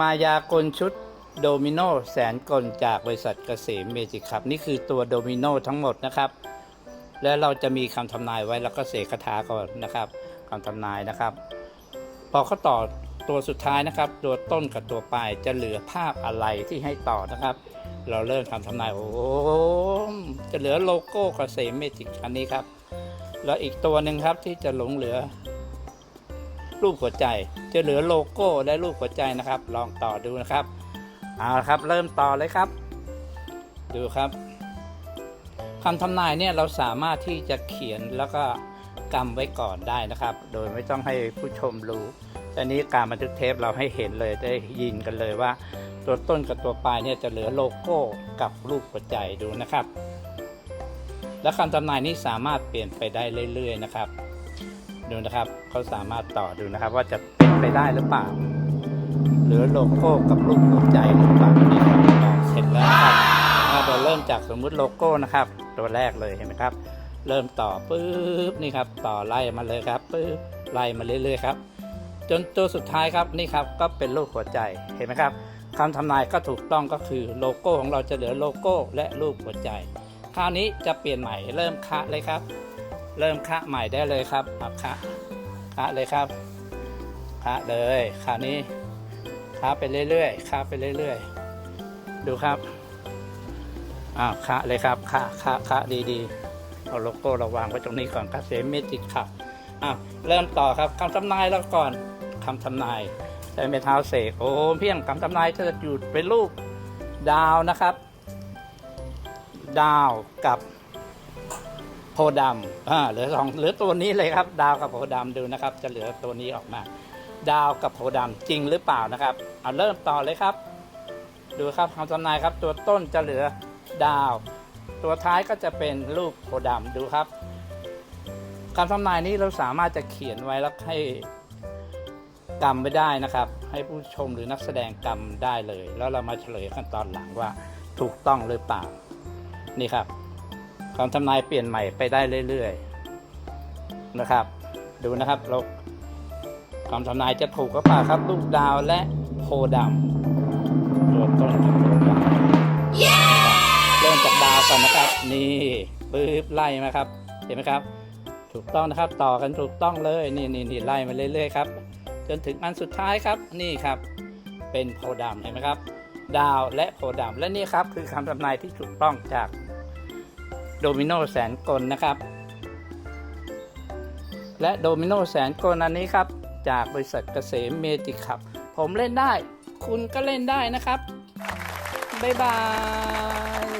มายากลชุดโดมิโนแสนกลจากบริษัทเกษมเมจิกครับ นี่คือตัวโดมิโนทั้งหมดนะครับ และเราจะมีคำทำนายไว้แล้วก็เสกคาถาก่อนนะครับคำทำนายนะครับ พอเขาต่อตัวสุดท้ายนะครับ ตัวต้นกับตัวปลายจะเหลือภาพอะไรที่ให้ต่อนะครับ เราเริ่มคำทำนายโอ้จะเหลือโลโก้เกษมเมจิกอันนี้ครับแล้วอีกตัวหนึ่งครับที่จะหลงเหลือ รูปหัวใจ จะเหลือโลโก้และรูปหัวใจนะครับ ลองต่อดูนะครับเอาละครับ เริ่มต่อเลยครับ ดูครับคำทำนายเนี่ยเราสามารถที่จะเขียนแล้วก็กำไว้ก่อนได้นะครับ โดยไม่ต้องให้ผู้ชมรู้แต่นี้การบันทึกเทปเราให้เห็นเลยได้ยินกันเลยว่า ตัวต้นกับตัวปลายเนี่ยจะเหลือโลโก้กับรูปหัวใจดูนะครับ และคำทำนายนี้สามารถเปลี่ยนไปได้เรื่อยๆนะครับ ดูนะครับเขาสามารถต่อดูนะครับ ว่าจะเป็นไปได้หรือเปล่าหลือโลโก้กับรูปหัวใจหรือเปล่านี่ครับต่อเสร็จแล้วครับอ่าเราเริ่มจากสมมุติโลโก้นะครับ ตัวแรกเลยเห็นไหมครับ เริ่มต่อปุ๊บนี่ครับ ต่อไล่มาเลยครับปุ๊บไล่มาเรื่อยๆครับ จนตัวสุดท้ายครับนี่ครับก็เป็นรูปหัวใจเห็นไหมครับคำทำนายก็ถูกต้องก็คือโลโก้ของเราจะเหลือโลโก้และรูปหัวใจ คราวนี้จะเปลี่ยนใหม่เริ่มคะเลยครับ เริ่มคะใหม่ได้เลยครับเอาคะคะเลยครับคะเลยคราวนี้คะไปเรื่อยๆคะไปเรื่อยๆ ดูครับอ้าวคะเลยครับคะคะคะดีๆเอาโลโก้เราวางไว้ตรงนี้ก่อนครับเมิจิกครับอ้าวเริ่มต่อครับคำทำนายแล้วก่อนคำทำนายใช้ไม้เท้าเสกโอ้เพียงคำทำนายจะอยู่เป็นรูปดาวนะครับ ดาวกับ โพดำอ่าเหลือสองเหลือตัวนี้เลยครับ ดาวกับโพดำดูนะครับ จะเหลือตัวนี้ออกมา ดาวกับโพดำจริงหรือเปล่านะครับเอาเริ่มต่อเลยครับ ดูครับคำทำนายครับ ตัวต้นจะเหลือดาว ตัวท้ายก็จะเป็นรูปโพดำดูครับคำทำนายนี้เราสามารถจะเขียนไว้แล้วให้กำไม่ได้นะครับ ให้ผู้ชมหรือนักแสดงกำได้เลย แล้วเรามาเฉลยกันตอนหลังว่าถูกต้องหรือเปล่านี่ครับ คำทำนายเปลี่ยนใหม่ไปได้เรื่อยๆนะครับ ดูนะครับเราคำทำนายจะถูกก็เปล่าครับลูกดาวและโพธิ์ดำตัวต้นกับตัวดำเริ่มจากดาวก่อนนะครับ นี่ปื๊บไล่มาครับ เห็นไหมครับ ถูกต้องนะครับต่อกันถูกต้องเลยนี่นี่นี่ไล่มาเรื่อยๆครับจนถึงอันสุดท้ายครับนี่ครับ เป็นโพธิ์ดำเห็นไหมครับ ดาวและโพธิ์ดำและนี่ครับคือคำทำนายที่ถูกต้องจาก โดมิโนแสนกลนะครับ และโดมิโนแสนกลอันนี้ครับ จากบริษัทเกษมเมจิกครับ ผมเล่นได้ คุณก็เล่นได้นะครับ บ๊ายบาย